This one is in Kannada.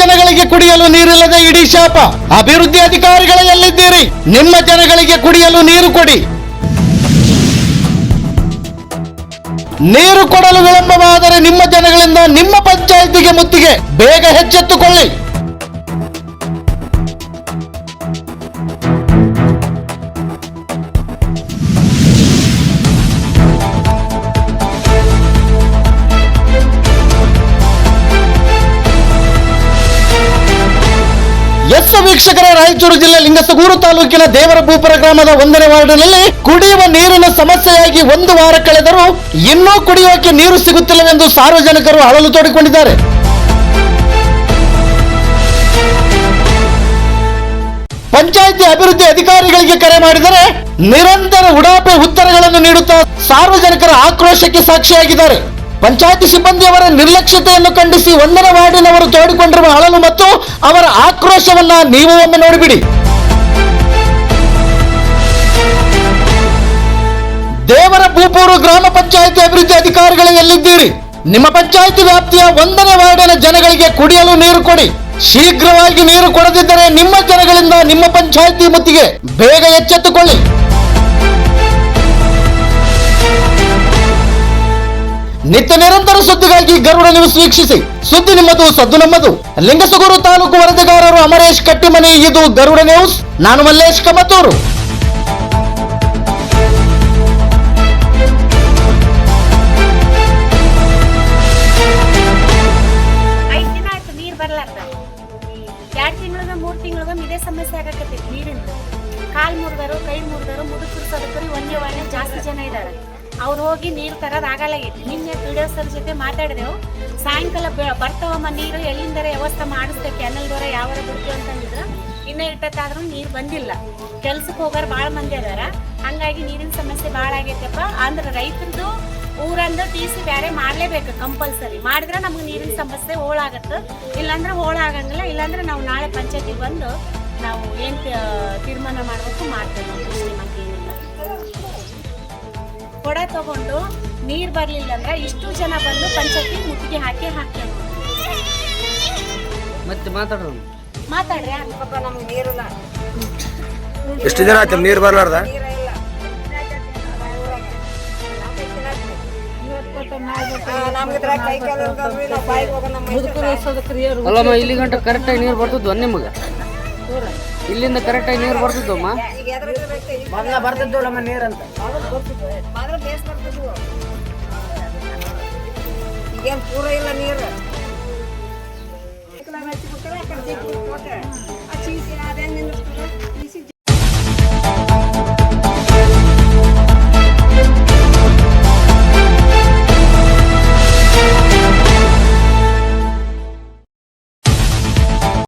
ಕುಡಿಯಲು ನೀರಿಲ್ಲದೆ ಇಡೀ ಶಾಪ. ಅಭಿವೃದ್ಧಿ ಅಧಿಕಾರಿಗಳ ಎಲ್ಲಿದ್ದೀರಿ? ನಿಮ್ಮ ಜನಗಳಿಗೆ ಕುಡಿಯಲು ನೀರು ಕೊಡಿ. ನೀರು ಕೊಡಲು ವಿಳಂಬವಾದರೆ ನಿಮ್ಮ ಜನಗಳಿಂದ ನಿಮ್ಮ ಪಂಚಾಯಿತಿಗೆ ಮುತ್ತಿಗೆ ಬೇಗ ಎಚ್ಚೆತ್ತುಕೊಳ್ಳಿ. ಎಸ್ ವೀಕ್ಷಕರ, ರಾಯಚೂರು ಜಿಲ್ಲೆ ಲಿಂಗಸಗೂರು ತಾಲೂಕಿನ ದೇವರ ಭೂಪುರ ಗ್ರಾಮದ ಒಂದನೇ ವಾರ್ಡಿನಲ್ಲಿ ಕುಡಿಯುವ ನೀರಿನ ಸಮಸ್ಯೆಯಾಗಿ ಒಂದು ವಾರ ಕಳೆದರೂ ಇನ್ನೂ ಕುಡಿಯೋಕೆ ನೀರು ಸಿಗುತ್ತಿಲ್ಲವೆಂದು ಸಾರ್ವಜನಿಕರು ಅಳಲು ತೋಡಿಕೊಂಡಿದ್ದಾರೆ. ಪಂಚಾಯಿತಿ ಅಭಿವೃದ್ಧಿ ಅಧಿಕಾರಿಗಳಿಗೆ ಕರೆ ಮಾಡಿದರೆ ನಿರಂತರ ಉಡಾಪೆ ಉತ್ತರಗಳನ್ನು ನೀಡುತ್ತಾ ಸಾರ್ವಜನಿಕರ ಆಕ್ರೋಶಕ್ಕೆ ಸಾಕ್ಷಿಯಾಗಿದ್ದಾರೆ. ಪಂಚಾಯಿತಿ ಸಿಬ್ಬಂದಿಯವರ ನಿರ್ಲಕ್ಷ್ಯತೆಯನ್ನು ಖಂಡಿಸಿ ಒಂದನೇ ವಾರ್ಡಿನವರು ತೋಡಿಕೊಂಡಿರುವ ಅಳಲು ಮತ್ತು ಅವರ ಆಕ್ರೋಶವನ್ನ ನೀವು ಒಮ್ಮೆ ನೋಡಿಬಿಡಿ. ದೇವರ ಭೂಪೂರು ಗ್ರಾಮ ಪಂಚಾಯಿತಿ ಅಭಿವೃದ್ಧಿ ಅಧಿಕಾರಿಗಳು ಎಲ್ಲಿದ್ದೀರಿ? ನಿಮ್ಮ ಪಂಚಾಯಿತಿ ವ್ಯಾಪ್ತಿಯ ಒಂದನೇ ವಾರ್ಡಿನ ಜನಗಳಿಗೆ ಕುಡಿಯಲು ನೀರು ಕೊಡಿ. ಶೀಘ್ರವಾಗಿ ನೀರು ಕೊಡದಿದ್ದರೆ ನಿಮ್ಮ ಜನಗಳಿಂದ ನಿಮ್ಮ ಪಂಚಾಯಿತಿ ಮುತ್ತಿಗೆ ಬೇಗ ಎಚ್ಚೆತ್ತುಕೊಳ್ಳಿ. ನಿತ್ಯ ನಿರಂತರ ಸುದ್ದಿಗಾಗಿ ಗರುಡ ನ್ಯೂಸ್ ವೀಕ್ಷಿಸಿ. ಸುದ್ದಿ ನಿಮ್ಮದು, ಸದ್ದು ನಮ್ಮದು. ಲಿಂಗಸಗೂರು ತಾಲೂಕು ವರದಿಗಾರರು ಅಮರೇಶ್ ಕಟ್ಟಿಮನಿ, ಇದು ಗರುಡ ನ್ಯೂಸ್ ನಾನು ಮಲ್ಲೇಶ್ ಕಮತೂರು. ಎರಡ್ ಮೂರ್ ಮುರಿದರು, ಕೈ ಮುರಿದರು ಮುದುಕರು ಒಂದೇ ವಾರ ಜಾಸ್ತಿ ಜನ ಇದ್ದಾರೆ ಅವ್ರು ಹೋಗಿ ನೀರು ತರೋದು ಆಗಲ್ಲ ನಿನ್ನೆ ವಿಡಿಯೋ ಸರ್ ಜೊತೆ ಮಾತಾಡಿದೆವು. ಸಾಯಂಕಾಲ ಬರ್ತಾವಮ್ಮ ನೀರು ಎಲ್ಲಿಂದರೆ ವ್ಯವಸ್ಥೆ ಮಾಡಿಸ್ತೇವೆ ಕೆನಲ್ ದೂರ ಯಾವಾರ ಬಿಡ್ತೀವಿ ಅಂತಂದಿದ್ರು. ಇನ್ನ ಇಟ್ಟತ್ತಾದ್ರೂ ನೀರು ಬಂದಿಲ್ಲ. ಕೆಲ್ಸಕ್ಕೆ ಹೋಗೋರು ಭಾಳ ಮಂದಿ ಅದಾರ. ಹಂಗಾಗಿ ನೀರಿನ ಸಮಸ್ಯೆ ಭಾಳ ಆಗೈತಪ್ಪ. ಅಂದ್ರೆ ರೈತರದು ಊರಂದು ಟಿ ಸಿ ಬೇರೆ ಮಾಡಲೇಬೇಕು ಕಂಪಲ್ಸರಿ. ಮಾಡಿದ್ರೆ ನಮ್ಗೆ ನೀರಿನ ಸಮಸ್ಯೆ ಹೋಳಾಗತ್ತೆ. ಇಲ್ಲಾಂದ್ರೆ ಹೋಳಾಗಂಗಿಲ್ಲ. ಇಲ್ಲಾಂದ್ರೆ ನಾವು ನಾಳೆ ಪಂಚಾಯತಿಗೆ ಬಂದು ನಾವು ಏನು ತೀರ್ಮಾನ ಮಾಡಬೇಕು ಮಾಡ್ತೇವೆ. ನಮ್ಮ ಕೊಡ ತಗೊಂಡು ನೀರು ಬರ್ಲಿಲ್ಲ ಅಂದ್ರೆ ಇಷ್ಟು ಜನ ಬಂದು ಪಂಚಾಯತಿ ಮುತ್ತಿಗೆ ಹಾಕಿ ಹಾಕಿ ಮತ್ತೆ ಮಾತಾಡೋಣ. ಮಾತಾಡ್ರಿ ನಮ್ಗೆ ನೀರಿಲ್ಲ ಎಷ್ಟು ದಿನ ಆಯ್ತು ನೀರು ಬರ್ಲಾರ್ದ. ಅಲ್ಲಮ್ಮ ಇಲ್ಲಿ ಗಂಟ ಕರೆಕ್ಟಾಗಿ ನೀರು ಬರ್ತದ್ದು ನಿಮಗೆ? ಇಲ್ಲಿಂದ ಕರೆಕ್ಟಾಗಿ ನೀರು ಈಗ ಮೊದಲ ನೀರಂತ ಮೊದಲು ಬೇಸ್ ಬರ್ತಿದ್ವು. ಈಗೇನ್ ಪೂರ ಇಲ್ಲ ನೀರು